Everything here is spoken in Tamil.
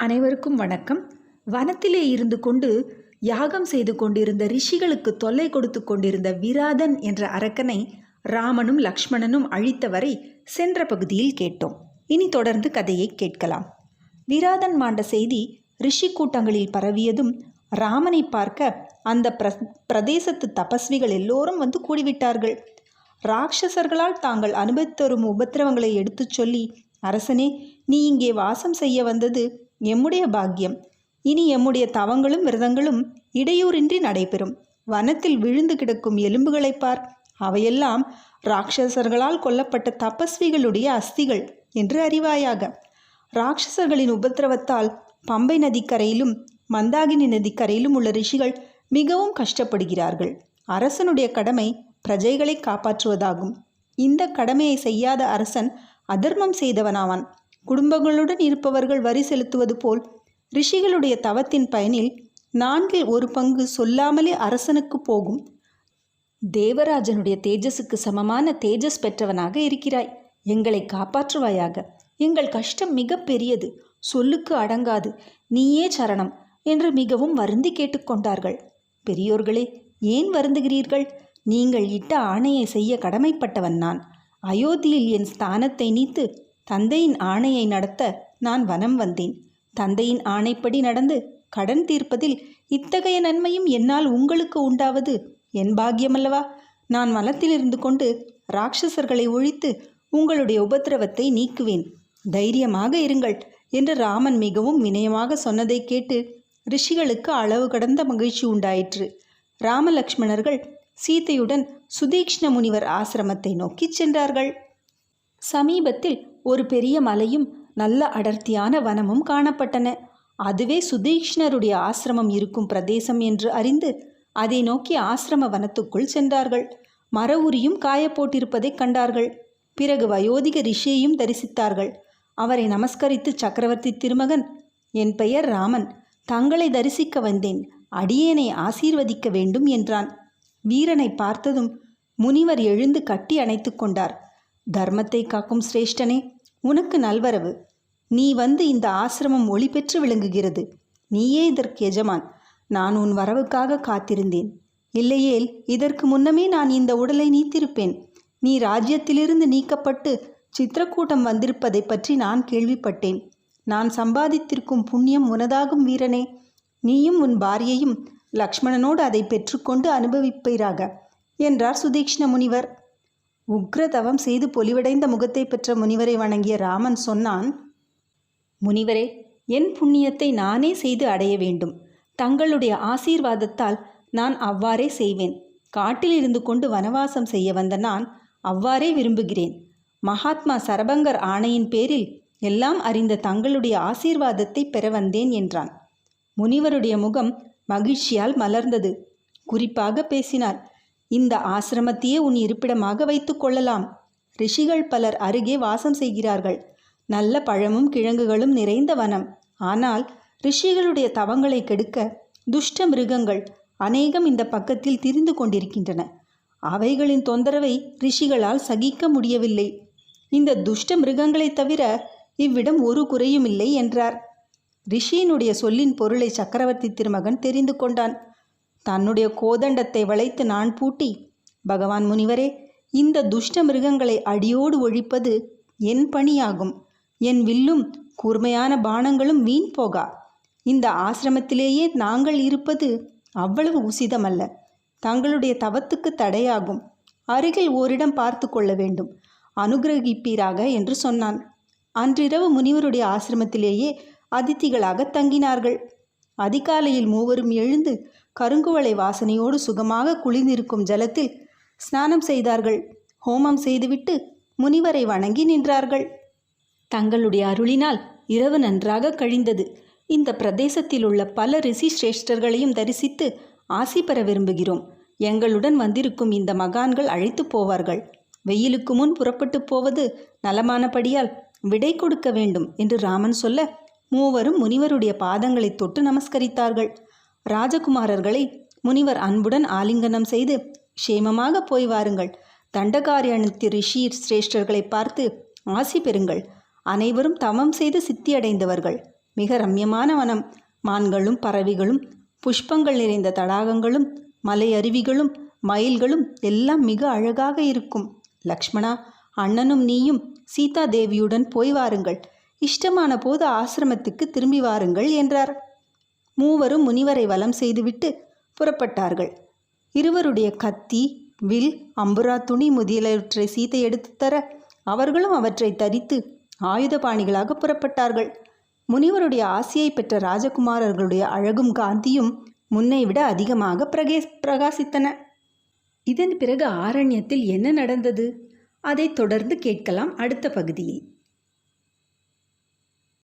அனைவருக்கும் வணக்கம். வனத்திலே இருந்து கொண்டு யாகம் செய்து கொண்டிருந்த ரிஷிகளுக்கு தொல்லை கொடுத்து கொண்டிருந்த விராதன் என்ற அரக்கனை ராமனும் லக்ஷ்மணனும் அழித்தவரை சென்ற பகுதியில் கேட்டோம். இனி தொடர்ந்து கதையை கேட்கலாம். விராதன் மாண்ட செய்தி ரிஷி கூட்டங்களில் பரவியதும் ராமனை பார்க்க அந்த பிர பிரதேசத்து தபஸ்விகள் எல்லோரும் வந்து கூடிவிட்டார்கள். ராட்சசர்களால் தாங்கள் அனுபவித்து வரும் உபத்திரவங்களை எடுத்துச் சொல்லி அரசனே நீ இங்கே வாசம் செய்ய வந்தது எம்முடைய பாக்கியம். இனி எம்முடைய தவங்களும் விரதங்களும் இடையூறின்றி நடைபெறும். வனத்தில் விழுந்து கிடக்கும் எலும்புகளைப் பார். அவையெல்லாம் ராட்சசர்களால் கொல்லப்பட்ட தபஸ்விகளுடைய அஸ்திகள் என்று அறிவாயாக. ராட்சசர்களின் உபத்திரவத்தால் பம்பை நதிக்கரையிலும் மந்தாகினி நதிக்கரையிலும் உள்ள ரிஷிகள் மிகவும் கஷ்டப்படுகிறார்கள். அரசனுடைய கடமை பிரஜைகளை காப்பாற்றுவதாகும். இந்த கடமையை செய்யாத அரசன் அதர்மம் செய்தவனாவான். குடும்பங்களுடன் இருப்பவர்கள் வரி செலுத்துவது போல் ரிஷிகளுடைய தவத்தின் பயனில் நான்கில் ஒரு பங்கு சொல்லாமலே அரசனுக்கு போகும். தேவராஜனுடைய தேஜஸுக்கு சமமான தேஜஸ் பெற்றவனாக இருக்கிறாய். எங்களை காப்பாற்றுவாயாக. எங்கள் கஷ்டம் மிக பெரியது. சொல்லுக்கு அடங்காது. நீயே சரணம் என்று மிகவும் வருந்தி கேட்டுக்கொண்டார்கள் பெரியோர்களே ஏன் வருந்துகிறீர்கள்? நீங்கள் இட்ட ஆணையை செய்ய கடமைப்பட்டவன் நான். அயோத்தியில் என் ஸ்தானத்தை நீத்து தந்தையின் ஆணையை நடத்த நான் வனம் வந்தேன். தந்தையின் ஆணைப்படி நடந்து கடன் தீர்ப்பதில் இத்தகைய நன்மையும் என்னால் உங்களுக்கு உண்டாவது என் பாக்கியமல்லவா? நான் வனத்தில் இருந்து கொண்டு ராட்சசர்களை ஒழித்து உங்களுடைய உபத்திரவத்தை நீக்குவேன். தைரியமாக இருங்கள் என்று ராமன் மிகவும் வினயமாக சொன்னதை கேட்டு ரிஷிகளுக்கு அளவு கடந்த மகிழ்ச்சி உண்டாயிற்று. ராமலக்ஷ்மணர்கள் சீதையுடன் சுதீக்ஷ்ண முனிவர் ஆசிரமத்தை நோக்கிச் சென்றார்கள். சமீபத்தில் ஒரு பெரிய மலையும் நல்ல அடர்த்தியான வனமும் காணப்பட்டன. அதுவே சுதீக்ஷ்ணருடைய ஆசிரமம் இருக்கும் பிரதேசம் என்று அறிந்து அதை நோக்கி ஆசிரம வனத்துக்குள் சென்றார்கள். மர உரியும் காயப்போட்டிருப்பதைக் கண்டார்கள். பிறகு வயோதிக ரிஷியையும் தரிசித்தார்கள். அவரை நமஸ்கரித்து சக்கரவர்த்தி திருமகன் என் பெயர் ராமன். தங்களை தரிசிக்க வந்தேன். அடியேனை ஆசீர்வதிக்க வேண்டும் என்றான். வீரனை பார்த்ததும் முனிவர் எழுந்து கட்டி அணைத்து கொண்டார். தர்மத்தை காக்கும் சிரேஷ்டனே உனக்கு நல்வரவு. நீ வந்து இந்த ஆசிரமம் ஒளி பெற்று விளங்குகிறது. நீயே இதற்கு எஜமான். நான் உன் வரவுக்காக காத்திருந்தேன். இல்லையேல் இதற்கு முன்னமே நான் இந்த உடலை நீத்திருப்பேன். நீ ராஜ்யத்திலிருந்து நீக்கப்பட்டு சித்திரக்கூட்டம் வந்திருப்பதை பற்றி நான் கேள்விப்பட்டேன். நான் சம்பாதித்திருக்கும் புண்ணியம் உனதாகும் வீரனே. நீயும் உன் பாரியையும் லக்ஷ்மணனோடு அதை பெற்றுக்கொண்டு அனுபவிப்பீராக என்றார் சுதீக்ஷ்ண முனிவர். உக்ரதவம் செய்து பொலிவடைந்த முகத்தை பெற்ற முனிவரை வணங்கிய ராமன் சொன்னான் முனிவரே என் புண்ணியத்தை நானே செய்து அடைய வேண்டும். தங்களுடைய ஆசீர்வாதத்தால் நான் அவ்வாறே செய்வேன். காட்டில் இருந்து கொண்டு வனவாசம் செய்ய வந்த நான் அவ்வாறே விரும்புகிறேன். மகாத்மா சரபங்கர் ஆணையின் பேரில் எல்லாம் அறிந்த தங்களுடைய ஆசீர்வாதத்தை பெற வந்தேன் என்றான். முனிவருடைய முகம் மகிழ்ச்சியால் மலர்ந்தது. குறிப்பாக பேசினார் இந்த ஆசிரமத்தையே உன் இருப்பிடமாக வைத்துக் கொள்ளலாம். ரிஷிகள் பலர் அருகே வாசம் செய்கிறார்கள். நல்ல பழமும் கிழங்குகளும் நிறைந்த வனம். ஆனால் ரிஷிகளுடைய தவங்களை கெடுக்க துஷ்ட மிருகங்கள் அநேகம் இந்த பக்கத்தில் திரிந்து கொண்டிருக்கின்றன. அவைகளின் தொந்தரவை ரிஷிகளால் சகிக்க முடியவில்லை. இந்த துஷ்ட மிருகங்களைத் தவிர இவ்விடம் ஒரு குறையும் இல்லை என்றார். ரிஷியினுடைய சொல்லின் பொருளை சக்கரவர்த்தி திருமகன் தெரிந்து கொண்டான். தன்னுடைய கோதண்டத்தை வளைத்து நான் பூட்டி பகவான் முனிவரே இந்த துஷ்ட மிருகங்களை அடியோடு ஒழிப்பது என் பணியாகும். என் வில்லும் கூர்மையான பானங்களும் வீண் போகா. இந்த ஆசிரமத்திலேயே நாங்கள் இருப்பது அவ்வளவு உசிதமல்ல. தங்களுடைய தவத்துக்கு தடையாகும். அருகில் ஓரிடம் பார்த்து கொள்ள வேண்டும். அனுகிரகிப்பீராக என்று சொன்னான். அன்றிரவு முனிவருடைய ஆசிரமத்திலேயே அதிதிகளாக தங்கினார்கள். அதிகாலையில் மூவரும் எழுந்து கருங்குவளை வாசனையோடு சுகமாக குளிர்ந்திருக்கும் ஜலத்தில் ஸ்நானம் செய்தார்கள். ஹோமம் செய்துவிட்டு முனிவரை வணங்கி நின்றார்கள். தங்களுடைய அருளினால் இரவு நன்றாக கழிந்தது. இந்த பிரதேசத்தில் உள்ள பல ரிஷி சிரேஷ்டர்களையும் தரிசித்து ஆசி பெற விரும்புகிறோம். எங்களுடன் வந்திருக்கும் இந்த மகான்கள் அழைத்து போவார்கள். வெயிலுக்கு முன் புறப்பட்டு போவது நலமானபடியால் விடை கொடுக்க வேண்டும் என்று ராமன் சொல்ல மூவரும் முனிவருடைய பாதங்களை தொட்டு நமஸ்கரித்தார்கள். ராஜகுமாரர்களை முனிவர் அன்புடன் ஆலிங்கனம் செய்து க்ஷேமமாக போய் வாருங்கள். தண்டகாரியணத்து ரிஷி சிரேஷ்டர்களை பார்த்து ஆசி பெறுங்கள். அனைவரும் தவம் செய்து சித்தியடைந்தவர்கள். மிக ரம்யமான வனம். மான்களும் பறவைகளும் புஷ்பங்கள் நிறைந்த தடாகங்களும் மலை அருவிகளும் மயில்களும் எல்லாம் மிக அழகாக இருக்கும். லக்ஷ்மணா அண்ணனும் நீயும் சீதா தேவியுடன் போய் வாருங்கள். இஷ்டமான போது ஆசிரமத்துக்கு திரும்பி வாருங்கள் என்றார். மூவரும் முனிவரை வலம் செய்துவிட்டு புறப்பட்டார்கள். இருவருடைய கத்தி வில் அம்புரா துணி முதலியவற்றை சீத்தை எடுத்து தர அவர்களும் அவற்றை தரித்து ஆயுதபாணிகளாக புறப்பட்டார்கள். முனிவருடைய ஆசையை பெற்ற ராஜகுமாரர்களுடைய அழகும் காந்தியும் முன்னை விட அதிகமாக பிரகே பிரகாசித்தன. இதன் பிறகு ஆரண்யத்தில் என்ன நடந்தது? அதைத் தொடர்ந்து கேட்கலாம் அடுத்த பகுதியில்.